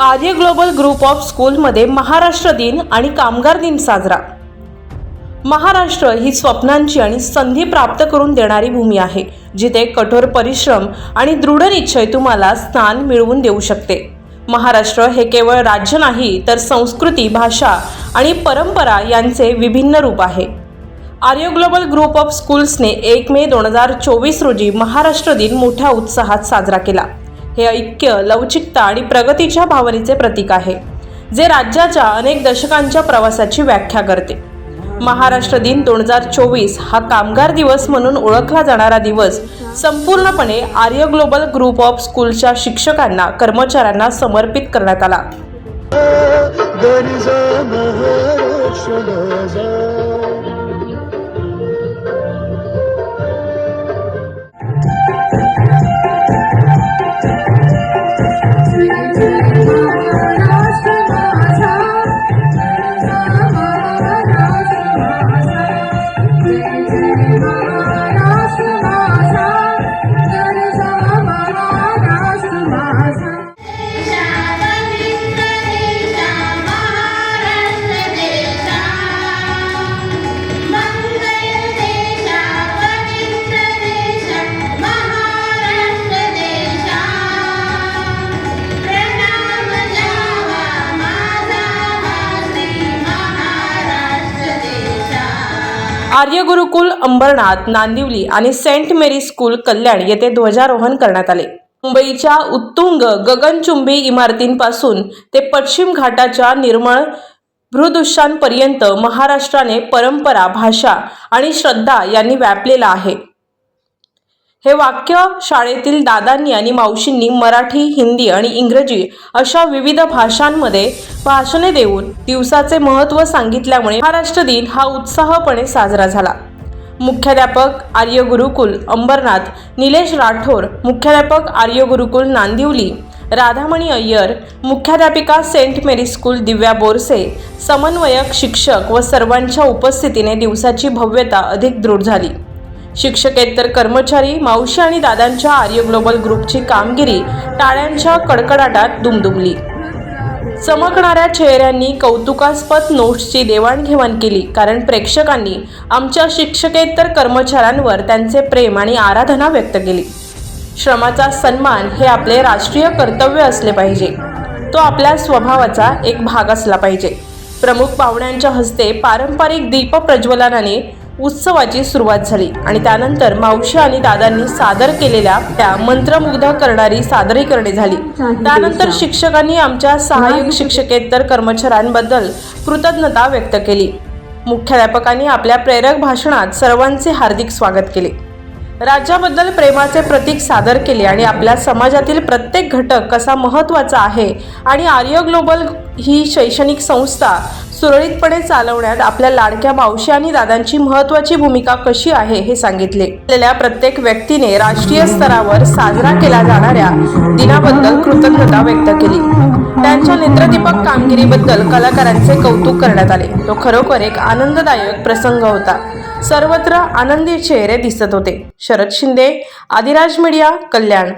Arya global group of स्कूलमध्ये महाराष्ट्र दिन आणि कामगार दिन साजरा. महाराष्ट्र ही स्वप्नांची आणि संधी प्राप्त करून देणारी भूमी आहे जिथे कठोर परिश्रम आणि दृढ निश्चय तुम्हाला स्थान मिळवून देऊ शकते. महाराष्ट्र हे केवळ राज्य नाही तर संस्कृती भाषा आणि परंपरा यांचे विभिन्न रूप आहे. आर्य ग्लोबल ग्रुप ऑफ स्कूल्सने एक मे दोन हजार चोवीस रोजी महाराष्ट्र दिन मोठ्या उत्साहात साजरा केला. हे ऐक्य लवचिकता आणि प्रगतीच्या भावनेचे प्रतीक आहे जे राज्याच्या अनेक दशकांच्या प्रवासाची व्याख्या करते. महाराष्ट्र दिन दोन हजार चोवीस हा कामगार दिवस म्हणून ओळखला जाणारा दिवस संपूर्णपणे आर्य ग्लोबल ग्रुप ऑफ स्कूलच्या शिक्षकांना कर्मचाऱ्यांना समर्पित करण्यात आला. आर्य गुरुकुल अंबरनाथ नांदिवली आणि सेंट मेरी स्कूल कल्याण येथे ध्वजारोहण करण्यात आले. मुंबईच्या उत्तुंग गगनचुंबी इमारतींपासून ते पश्चिम घाटाच्या निर्मळ भृदृश्यांपर्यंत महाराष्ट्राने परंपरा भाषा आणि श्रद्धा यांनी व्यापलेला आहे. हे वाक्य शाळेतील दादांनी आणि मावशींनी मराठी हिंदी आणि इंग्रजी अशा विविध भाषांमध्ये भाषणे देऊन दिवसाचे महत्त्व सांगितल्यामुळे महाराष्ट्र दिन हा उत्साहपणे साजरा झाला. मुख्याध्यापक आर्य गुरुकुल अंबरनाथ निलेश राठोर मुख्याध्यापक आर्य गुरुकुल नांदिवली राधामणी अय्यर मुख्याध्यापिका Saint Mary school Divya Borse समन्वयक शिक्षक व सर्वांच्या उपस्थितीने दिवसाची भव्यता अधिक दृढ झाली. शिक्षकेतर कर्मचारी मावशी आणि दादांच्या आर्य ग्लोबल ग्रुपची कामगिरी टाळ्यांच्या कडकडाटात दुमदुमली. चमकणाऱ्या चेहऱ्यांनी कौतुकास्पद नोट्सची देवाणघेवाण केली कारण प्रेक्षकांनी आमच्या शिक्षकेतर कर्मचाऱ्यांवर त्यांचे प्रेम आणि आराधना व्यक्त केली. श्रमाचा सन्मान हे आपले राष्ट्रीय कर्तव्य असले पाहिजे. तो आपल्या स्वभावाचा एक भाग असला पाहिजे. प्रमुख पाहुण्यांच्या हस्ते पारंपरिक दीप प्रज्वलनाने उत्सवाची सुरुवात झाली आणि त्यानंतर मावशी आणि दादांनी सादर केलेल्या त्या मंत्रमुग्ध करणारी सादरीकरणे झाली. त्यानंतर शिक्षकांनी आमच्या सहाय्यक शिक्षकेतर कर्मचाऱ्यांबद्दल कृतज्ञता व्यक्त केली. मुख्याध्यापकांनी आपल्या प्रेरक भाषणात सर्वांचे हार्दिक स्वागत केले. राज्याबद्दल प्रेमाचे प्रतीक सादर केले आणि आपल्या समाजातील प्रत्येक घटक कसा महत्त्वाचा आहे आणि आर्य ग्लोबल ही शैक्षणिक संस्था सुरळीतपणे चालवण्यात आपल्या लाडक्या मावशी आणि दादांची महत्त्वाची भूमिका कशी आहे हे सांगितले. प्रत्येक व्यक्तीने राष्ट्रीय स्तरावर साजरा केला जाणाऱ्या दिनाबद्दल कृतज्ञता व्यक्त केली. त्यांच्या नेत्रदीपक कामगिरीबद्दल कलाकारांचे कौतुक करण्यात आले. तो खरोखर एक आनंददायक प्रसंग होता. सर्वत्र आनंदी चेहरे दिसत होते. शरद शिंदे आदिराज मीडिया कल्याण.